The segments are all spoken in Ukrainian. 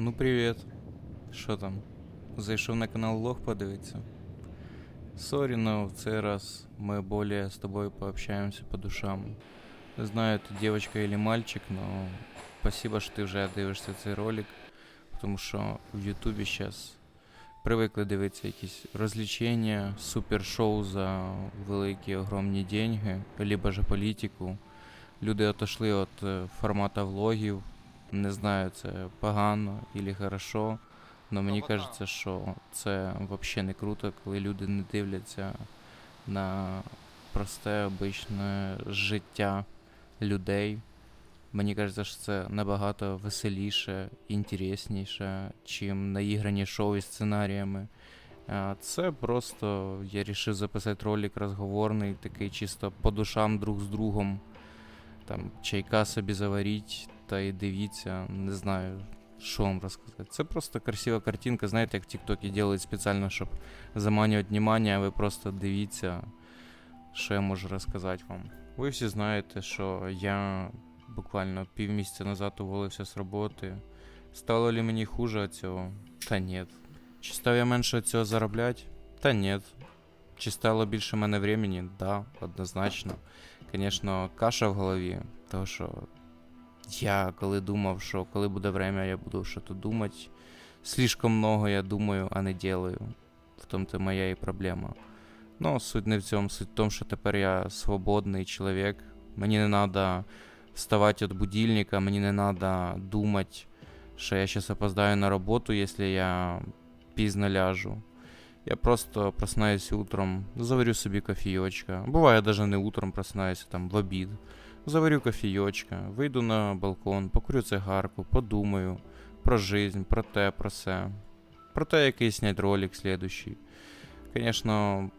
Ну привіт. Що там? Зайшов на канал Лох подивитися. Сорі, но в цей раз мы более с тобой пообщаемся по душам. Не знаю, ты девочка или мальчик, но спасибо, що ти вже дивишся цей ролик, тому що в Ютубі зараз привикли дивитися якісь розвлечення, супершоу за великі огромні деньги, либо же політику. Люди отошли від е, формата влогів. Не знаю, це погано или хорошо. Но мені кажеться, що це взагалі не круто, коли люди не дивляться на просте, обичне життя людей. Мені кажеться, що це набагато веселіше, інтересніше, чим наіграні шоу із сценаріями. Це просто я вирішив записати ролик розговорний, такий чисто по душам друг з другом. Там чайка собі заваріть та й дивіться, не знаю, що вам розказати. Це просто красива картинка, знаєте, як в Тіктокі роблять спеціально, щоб заманювати внимание, а ви просто дивіться, що я можу розказати вам. Ви всі знаєте, що я буквально півмісяця назад уволився з роботи. Стало ли мені хуже від цього? Та ні. Чи став я менше від цього заробляти? Та ні. Чи стало більше в мене времени? Да, однозначно. Звісно, каша в голові, тому що я коли думав, що коли буде время, я буду щось думати. Слишком много я думаю, а не делаю. В тому-то моя і проблема. Ну, суть не в цьому, суть в тому, що тепер я свободний чоловік. Мені не треба вставати від будильника, мені не треба думати, що я зараз опоздаю на роботу, якщо я пізно ляжу. Я просто просинаюся утром, заварю собі кофійочка. Буває, навіть не утром просинаюся, там в обід. Заварю кофійочка, вийду на балкон, покурю цигарку, подумаю про жизнь, про те, про все. Про те, який снять ролик слідущий. Звісно,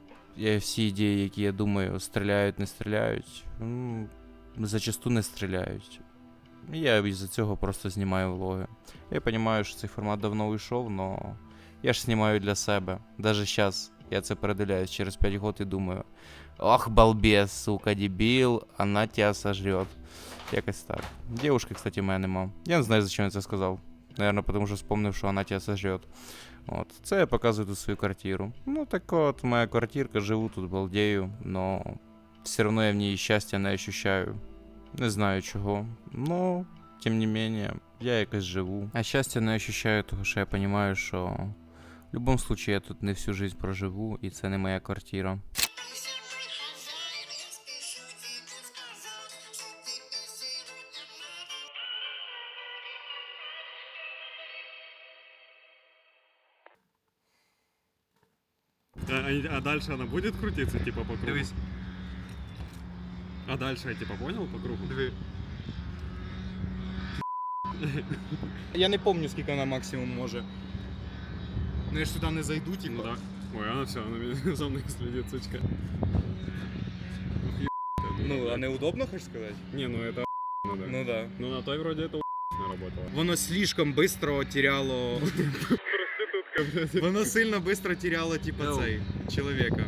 всі ідеї, які я думаю, стріляють, не стріляють. Зачасту не стріляють. Я із-за цього просто знімаю влоги. Я розумію, що цей формат давно вийшов, але я ж знімаю для себе. Даже зараз я це передивляюсь через 5 років і думаю. Ох, балбес, сука, дебіл, вона тебя сожрет. Якось так. Девушки, кстати, мене нема. Я не знаю, зачем я це сказав. Наверное, потому що вспомнив, що вона тебя сожрет. От. Це я показую тут свою квартиру. Ну, так от, моя квартирка, живу тут, балдею, но все равно я в ній щастя не ощущаю. Не знаю чого. Но, тим не менее, я якось живу. А щастя не ощущаю, тому що я розумію, що в будь-якому случае я тут не всю жизнь проживу, і це не моя квартира. А, дальше она будет крутиться, типа, по кругу? Дивись, А дальше я, типа, понял, по кругу? диви. Я не пам'ятаю, скільки вона максимум може. Ну я ж сюди не зайду, типу. Ну да. Ой, она все, она меня за мной следит, сучка. Ух, ебать, Ну, а неудобно, хочеш сказати? Не, ну это ну да. Ну да. Ну на той вроде это работало. Воно слишком быстро теряло. Воно сильно быстро теряло, типа, Йоу. цей чоловіка.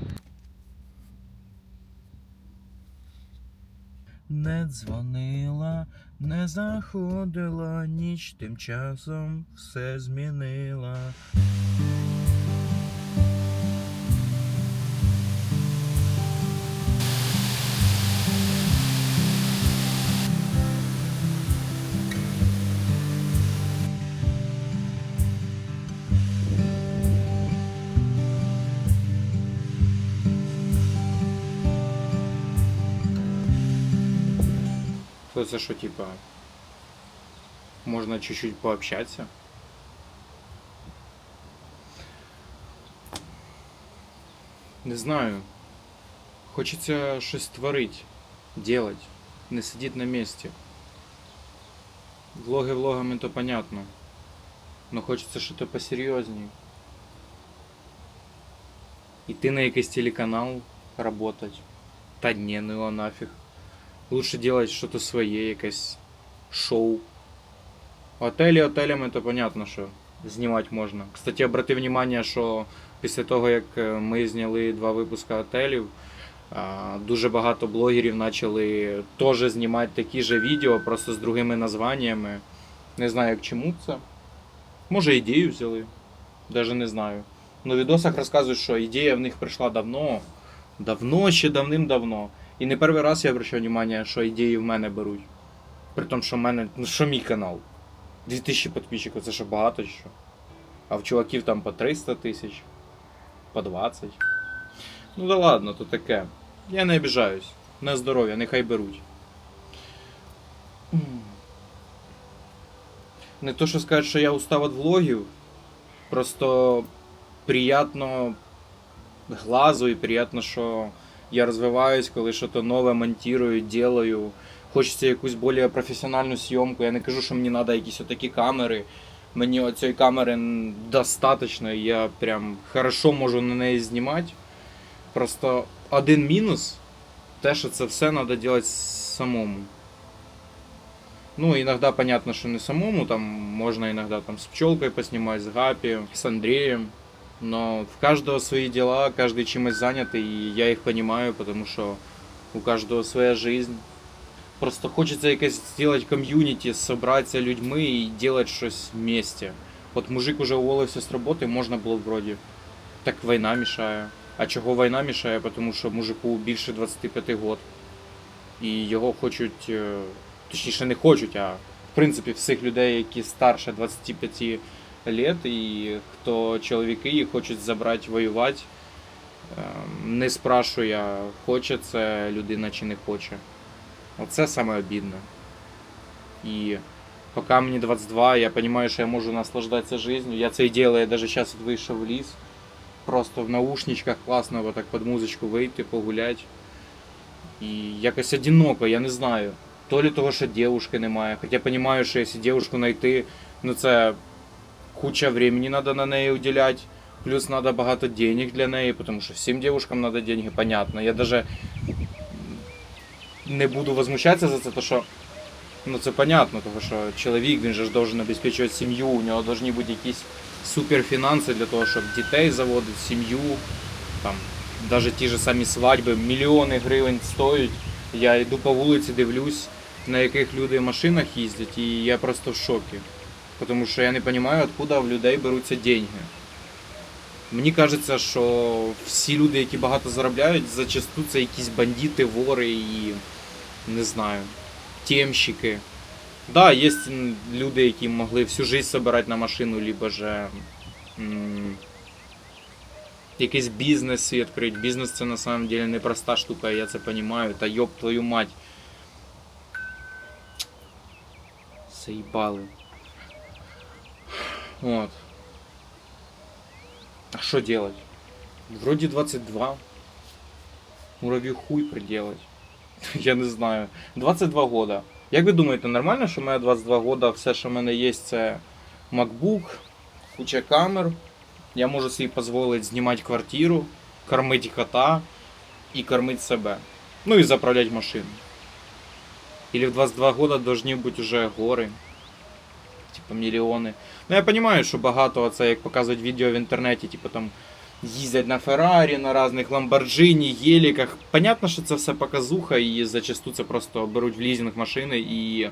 Не дзвонила, не заходила, ніч тим часом все змінила. То це що, типа, можна чуть-чуть пообщатися? Не знаю. Хочеться щось творити, делать, не сидіти на місці. Влоги влогами то понятно. Но хочеться щось посерйозніше. Іти на якийсь телеканал работать. Та ні, ну його нафіг. Лучше делать что-то своє, якесь шоу. Отелі отелями то понятно, що знімати можна. Кстати, обрати внимание, що після того, як е, ми зняли два випуски отелів, дуже багато блогерів почали теж знімати такі ж відео, просто з другими названнями. Не знаю, як чому це. Може, ідею взяли. Даже не знаю. Ну, в відосах розказують, що ідея в них прийшла давно. Давно, ще давним-давно. І не перший раз я обращаю увагу, що ідеї в мене беруть. При тому, що в мене. Ну що мій канал? 2000 підписчиків, це що багато чи що? А в чуваків там по 300 тисяч, по 20. Ну да ладно, то таке. Я не обіжаюсь. На здоров'я, нехай беруть. Не то, що сказати, що я устав від влогів. Просто приємно глазу і приємно, що я розвиваюсь, коли щось нове монтую, делаю. Хочеться якусь більш професіональну зйомку. Я не кажу, що мені треба якісь отакі камери. Мені оцієї камери достатньо, я прям хорошо можу на неї знімати. Просто один мінус те, що це все треба робити самому. Ну, иногда понятно, что не самому, там можно иногда там с пчелкой поснимать, с Гапи, с Андреем. Но в каждого свои дела, каждый чем-то занят, и я их понимаю, потому что у каждого своя жизнь. Просто хочется якось сделать комьюнити, собраться людьми и делать щось вместе. Вот мужик уже уволився з роботи, можна було б вроді. Так війна мішає. А чого війна мішає? Тому що мужику більше 25 років. І його хочуть, е, точніше не хочуть, а в принципі всіх людей, які старше 25 лет, і хто чоловіки їх хочуть забрати воювати. Не спрашує, хоче це людина чи не хоче. Оце саме обідне. І поки мені 22, я розумію, що я можу наслаждатися життю. Я це і делаю, я навіть зараз вийшов в ліс. Просто в наушничках класно вот так під музичку вийти, погуляти. І якось одиноко, я не знаю. То ли того, що дівушки немає. Хоча я розумію, що якщо дівушку знайти, ну це куча времени треба на неї уделяти. Плюс треба багато денег для неї, тому що всім дівушкам треба деньги, понятно. Я даже не буду возмущатися за це, тому що ну це понятно, тому що чоловік він же ж должен обеспечувати сім'ю, у нього повинні бути якісь суперфінанси для того, щоб дітей заводити, сім'ю, там, навіть ті ж самі свадьби, мільйони гривень стоять. Я йду по вулиці, дивлюсь, на яких люди в машинах їздять, і я просто в шокі. Тому що я не розумію, откуда в людей беруться деньги. Мені кажеться, що всі люди, які багато заробляють, зачасту це якісь бандити, вори і не знаю, темщики. Да, є люди, які могли всю жизнь собирати на машину, либо же м, якийсь бізнес свій відкрити. Бізнес це на самом деле непроста штука, я це розумію. Та йоб твою мать. Заїбали. Вот. А что делать? Вроде 22. Муравью хуй приделать. Я не знаю. 22 года. Як ви думаєте, нормально, що в мене 22 года, все, що в мене є, це MacBook, куча камер. Я можу собі дозволити знімати квартиру, кормити кота і кормити себе. Ну і заправляти машину. Или в 22 года должны бути уже гори. Типа мільйони. Ну я розумію, що багато це як показують відео в інтернеті, типу там їздять на Феррарі, на різних Ламборджині, Єліках. Понятно, що це все показуха, і зачасту це просто беруть в лізинг машини і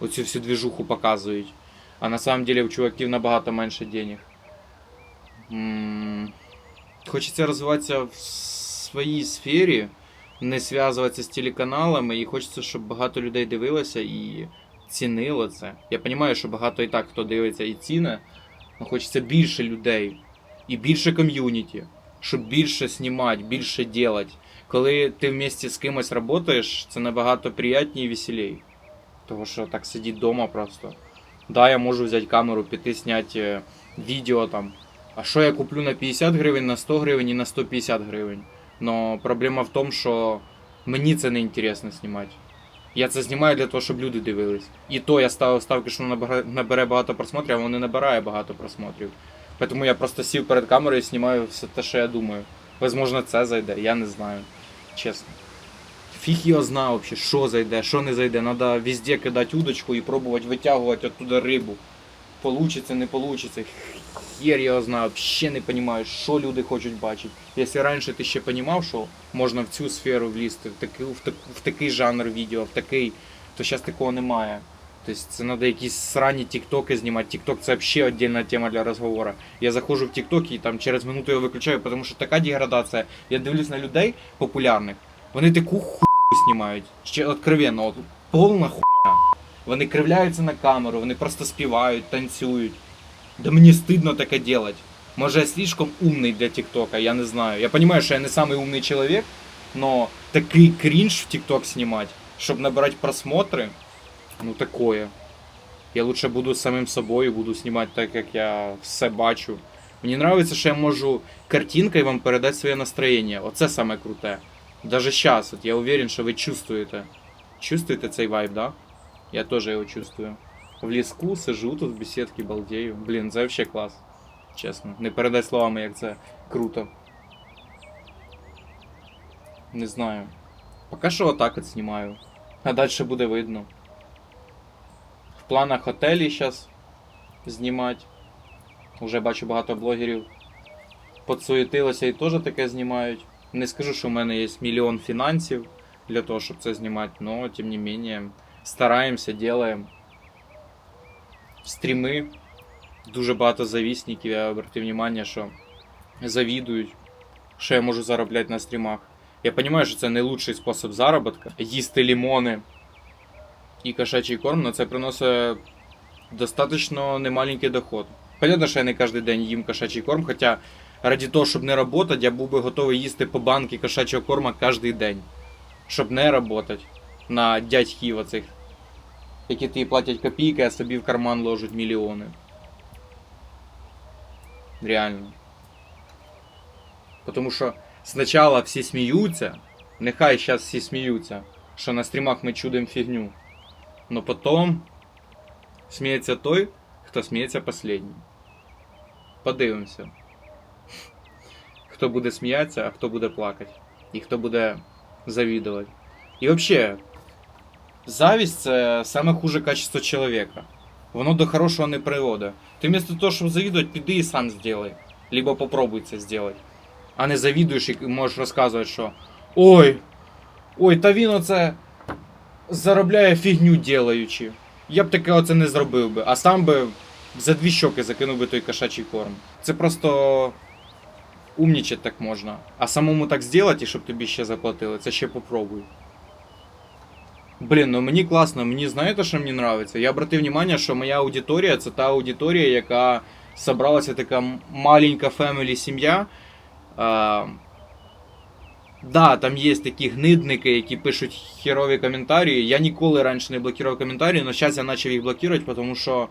оцю всю двіжуху показують. А на самом деле у чуваків набагато менше денег. Хочеться розвиватися в своїй сфері, не зв'язуватися з телеканалами, і хочеться, щоб багато людей дивилося і цінило це. Я розумію, що багато і так хто дивиться і ціни, але хочеться більше людей і більше ком'юніті, щоб більше знімати, більше робити. Коли ти вместе з кимось працюєш, це набагато приятніше і веселей. Тому що так сидіти вдома просто. Да, я можу взяти камеру, піти зняти е, відео там. А що я куплю на 50 гривень, на 100 гривень і на 150 гривень. Но проблема в тому, що мені це не інтересно знімати. Я це знімаю для того, щоб люди дивились. І то я ставив ставки, що набере- багато просмотрів, а воно не набирає багато просмотрів. Тому я просто сів перед камерою і знімаю все те, що я думаю. Возможно, це зайде, я не знаю. Чесно. Фіг його знає взагалі, що зайде, що не зайде. Надо везде кидати удочку і пробувати витягувати оттуда рибу. Получиться, не получиться. Хер його знаю, взагалі не розумію, що люди хочуть бачити. Якщо раніше ти ще розумів, що можна в цю сферу влізти, в такий, в, так, в такий жанр відео, в такий, то зараз такого немає. Тобто це треба якісь срані тіктоки знімати. Тікток це взагалі віддільна тема для розговору. Я заходжу в тікток і там через минуту його виключаю, тому що така деградація. Я дивлюсь на людей популярних, вони таку хуйню знімають. Ще откровенно, от, повна хуйня. Вони кривляються на камеру, вони просто співають, танцюють. Да мені стидно таке делать. Може я слишком умний для ТикТока, я не знаю. Я понимаю, що я не самый умный человек, но такий крінж в ТикТок снимать, щоб набирать просмотри, ну такое. Я лучше буду самим собою, буду знімати так, як я все бачу. Мені нравится, що я можу картинкою вам передати своє настроєння. Оце саме круте. Даже сейчас, от я уверен, що ви чувствуєте. Чувствуєте цей вайб, да? Я тоже его чувствую. В ліску сижу тут в беседке, балдею. Блін, це вообще клас. Чесно. Не передай словами, як це круто. Не знаю. Поки що отак от знімаю. А далі буде видно. В планах готелі зараз знімати. Уже бачу багато блогерів. Подсуетилося і теж таке знімають. Не скажу, що в мене є мільйон фінансів для того, щоб це знімати, но тим не менее стараємося, делаємо. Стріми. Дуже багато завісників, я обратив внимание, що завідують, що я можу заробляти на стрімах. Я розумію, що це лучший спосіб заробітку. Їсти лімони і кошачий корм, але це приносить достатньо немаленький доход. Понятно, що я не кожен день їм кошачий корм, хоча раді того, щоб не працювати, я був би готовий їсти по банки кошачого корма кожен день. Щоб не працювати на дядьків оцих, які тобі платять копійки, а собі в карман ложать мільйони. Реально. Потому що спочатку всі сміються, нехай зараз всі сміються, що на стрімах ми чудим фігню. Но потом сміється той, хто сміється последнім. Подивимося. Хто буде сміятися, а хто буде плакати. І хто буде завідувати. І взагалі, завість це саме хуже качество чоловіка. Воно до хорошого не приводить. Ти вместо того, щоб завідувати, піди і сам зробай. Либо попробуй це зробити. А не завідуєш і можеш розказувати, що Ой, ой, та він оце заробляє фігню ділаючи. Я б таке оце не зробив би, а сам би за дві щоки закинув би той кошачий корм. Це просто умнічать так можна. А самому так зробити, і щоб тобі ще заплатили, це ще попробуй. Блін, ну мені класно, мені знаєте, що мені подобається? Я обратив увагу, що моя аудиторія це та аудиторія, яка собралася така маленька фемілі сім'я. А, да, там є такі гнидники, які пишуть херові коментарі. Я ніколи раніше не блокував коментарі, але зараз я почав їх блокувати, тому що.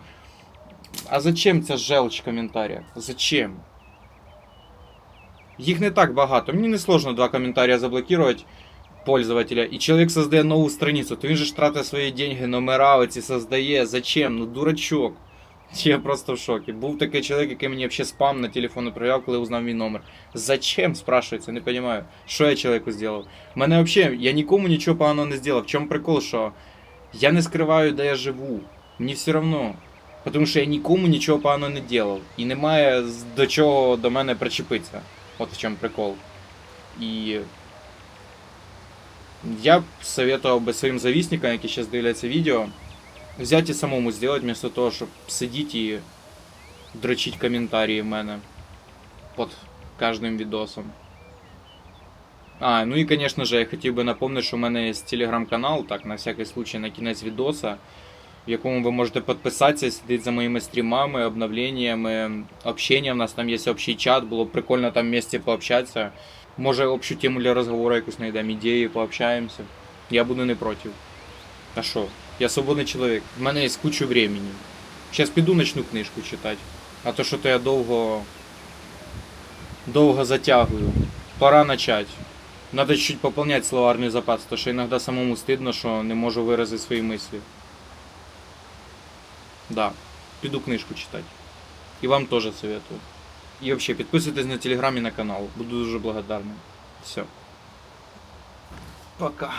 А зачем ця желчь в коментарях? Зачем? Їх не так багато. Мені не сложно два коментаря заблокувати пользователя, і чоловік создає нову страницю, то він же тратить свої деньги, номера оці создає. Зачем? Ну дурачок. Я просто в шокі. Був такий чоловік, який мені взагалі спам на телефон відправляв, коли узнав мій номер. Зачем? спрашується, не розумію. Що я чоловіку зробив? Мене взагалі, я нікому нічого поганого не зробив. В чому прикол, що я не скриваю, де я живу. Мені все одно. Тому що я нікому нічого поганого не робив. І немає до чого до мене причепитися. От в чому прикол. І я б советував би своїм завісникам, які зараз дивляться відео, взяти і самому зробити, вместо того, щоб сидіти і дрочить коментарі в мене під кожним відосом. А, ну і, конечно же, я хотів би напомнити, що у мене є телеграм-канал, так, на всякий случай, на кінець відоса, в якому ви можете підписатися, слідити за моїми стрімами, обновленнями, общення. У нас там є общий чат, було б прикольно там вместе пообщатися. Може, общу тему для розговору якусь знайдемо, ідеї, пообщаємося. Я буду не проти. А що? Я свободний чоловік. В мене є кучу времени. Зараз піду начну книжку читати. А то що то я довго. довго затягую. Пора начать. Надо чуть пополнять словарный запас, потому что иногда самому стыдно, что не можу виразити свої мислі. Да, піду книжку читати. І вам теж советую. І взагалі підписуйтесь на телеграм і на канал. Буду дуже благодарний. Все. Пока.